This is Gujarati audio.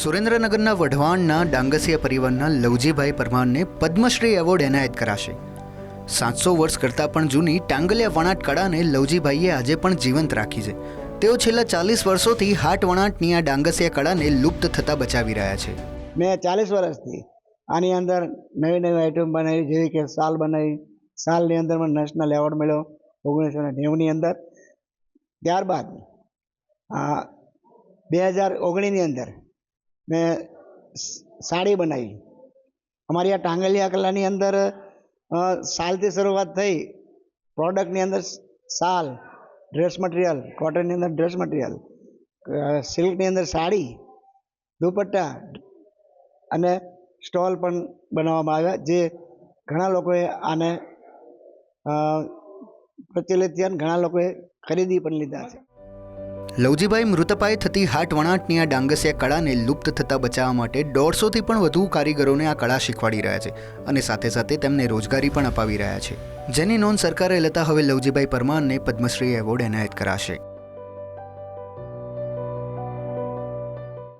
સુરેન્દ્રનગરના વઢવાણના ડાંગસિયા પરિવારના લવજીભાઈ પરમારને પદ્મશ્રી એવોર્ડ એનાયત કરાશે. સાતસો વર્ષ કરતાં પણ જૂની ટાંગલિયા વણાટ કળાને લવજીભાઈએ આજે પણ જીવંત રાખી છે. તેઓ છેલ્લા ચાલીસ વર્ષોથી હાટ વણાટની આ ડાંગસિયા કળાને લુપ્ત થતાં બચાવી રહ્યા છે. મેં ચાલીસ વર્ષથી આની અંદર નવી નવી આઈટમ બનાવી, જેવી કે સાલ બનાવી. સાલની અંદર મને નેશનલ એવોર્ડ મળ્યો ઓગણીસો ને નેવુંની અંદર. ત્યારબાદ બે હજાર ઓગણીસની અંદર મેં સાડી બનાવી. અમારી આ ટાંગલિયા કલાની અંદર શાલથી શરૂઆત થઈ. પ્રોડક્ટની અંદર સાલ ડ્રેસ મટીરિયલ કોટનની અંદર ડ્રેસ મટીરિયલ સિલ્કની અંદર સાડી, દુપટ્ટા અને સ્ટોલ પણ બનાવવામાં આવ્યા, જે ઘણા લોકોએ આને પ્રચલિત થયા અને ઘણા લોકોએ ખરીદી પણ લીધા છે. લવજીભાઈ મૃતપાય થતી હાટ વણાટની આ ડાંગસિયા કળાને લુપ્ત થતાં બચાવવા માટે દોઢસોથી પણ વધુ કારીગરોને આ કળા શીખવાડી રહ્યા છે અને સાથે સાથે તેમને રોજગારી પણ અપાવી રહ્યા છે. જેની નોંધ સરકારે લેતા હવે લવજીભાઈ પરમારને પદ્મશ્રી એવોર્ડ એનાયત કરાશે.